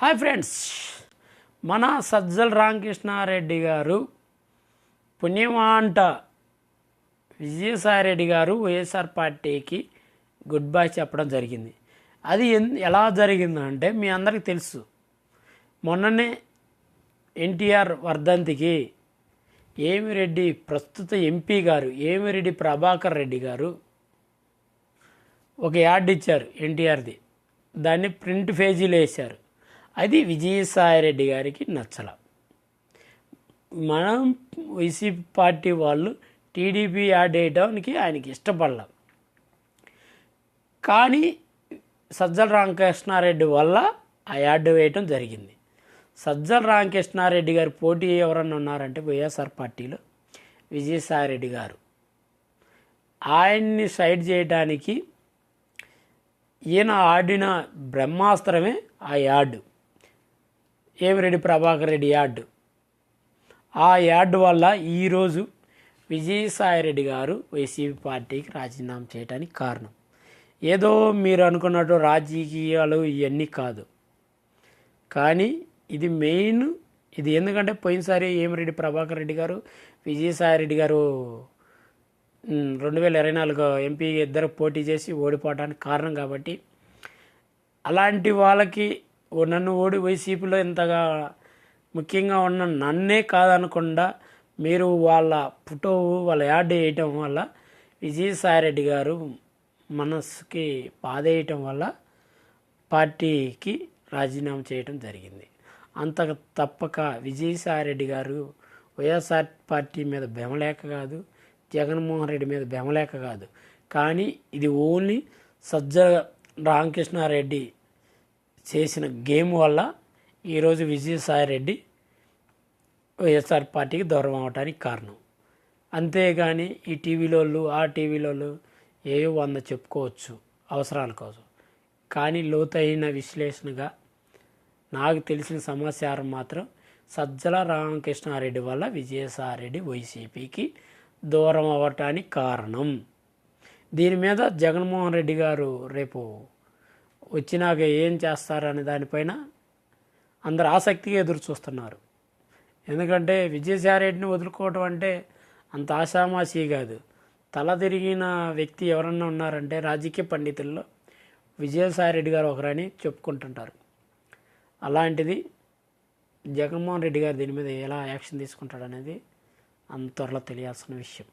Hi friends మన సజ్జల రామకృష్ణారెడ్డి గారు పుణ్యమాంట విజయసాయిరెడ్డి గారు వైఎస్ఆర్ పార్టీకి గుడ్ బై చెప్పడం జరిగింది. అది ఎన్ ఎలా జరిగిందంటే మీ అందరికీ తెలుసు. మొన్ననే ఎన్టీఆర్ వర్ధంతికి ఏమిరెడ్డి ప్రస్తుత ఎంపీ గారు ఏమిరెడ్డి ప్రభాకర్ రెడ్డి గారు ఒక యాడ్ ఇచ్చారు ఎన్టీఆర్ది. దాన్ని ప్రింట్ పేజీలు వేశారు. అది విజయసాయిరెడ్డి గారికి నచ్చల. మనం వైసీపీ పార్టీ వాళ్ళు టీడీపీ యాడ్ వేయడానికి ఆయనకి ఇష్టపడలేం. కానీ సజ్జల రామకృష్ణారెడ్డి వల్ల ఆ యాడ్ వేయటం జరిగింది. సజ్జల రామకృష్ణారెడ్డి గారి పోటీ ఎవరన్నా ఉన్నారంటే వైఎస్ఆర్ పార్టీలో విజయసాయిరెడ్డి గారు. ఆయన్ని సైడ్ చేయడానికి ఈయన ఆడిన బ్రహ్మాస్త్రమే ఆ యాడ్. ఏమిరెడ్డి ప్రభాకర్ రెడ్డి యార్డు ఆ యాడ్ వల్ల ఈరోజు విజయసాయిరెడ్డి గారు వైసీపీ పార్టీకి రాజీనామా చేయడానికి కారణం. ఏదో మీరు అనుకున్నట్టు రాజకీయాలు ఇవన్నీ కాదు. కానీ ఇది మెయిన్ ఇది ఎందుకంటే పోయినసారి ఏమిరెడ్డి ప్రభాకర్ రెడ్డి గారు విజయసాయిరెడ్డి గారు రెండు వేల ఇరవై నాలుగు ఎంపీ ఇద్దరు పోటీ చేసి ఓడిపోవడానికి కారణం కాబట్టి అలాంటి వాళ్ళకి నన్ను ఓడి వైసీపీలో ఇంతగా ముఖ్యంగా ఉన్న నన్నే కాదనకుండా మీరు వాళ్ళ ఫోటో వాళ్ళ యాడ్ వేయటం వల్ల విజయసాయిరెడ్డి గారు మనసుకి బాధేయటం వల్ల పార్టీకి రాజీనామా చేయటం జరిగింది. అంత తప్పక విజయసాయిరెడ్డి గారు వైఎస్ఆర్ పార్టీ మీద బెమలేక కాదు జగన్మోహన్ రెడ్డి మీద బెమలేక కాదు. కానీ ఇది ఓన్లీ సజ్జ రామకృష్ణారెడ్డి చేసిన గేమ్ వల్ల ఈరోజు విజయసాయిరెడ్డి వైఎస్ఆర్ పార్టీకి దూరం అవడానికి కారణం. అంతేగాని ఈ టీవీలోళ్ళు ఆ టీవీలోళ్ళు ఏవో వంద చెప్పుకోవచ్చు అవసరాల కోసం. కానీ లోతైన విశ్లేషణగా నాకు తెలిసిన సమాచారం మాత్రం సజ్జల రామకృష్ణారెడ్డి వల్ల విజయసాయిరెడ్డి వైసీపీకి దూరం అవ్వటానికి కారణం. దీని మీద జగన్మోహన్ రెడ్డి గారు రేపు వచ్చినాక ఏం చేస్తారనే దానిపైన అందరు ఆసక్తిగా ఎదురు చూస్తున్నారు. ఎందుకంటే విజయసాయిరెడ్డిని వదులుకోవటం అంటే అంత ఆషామాషి కాదు. తల తిరిగిన వ్యక్తి ఎవరన్నా ఉన్నారంటే రాజకీయ పండితుల్లో విజయసాయిరెడ్డి గారు ఒకరని చెప్పుకుంటుంటారు. అలాంటిది జగన్మోహన్ రెడ్డి గారు దీని మీద ఎలా యాక్షన్ తీసుకుంటాడనేది అంత త్వరలో తెలియాల్సిన విషయం.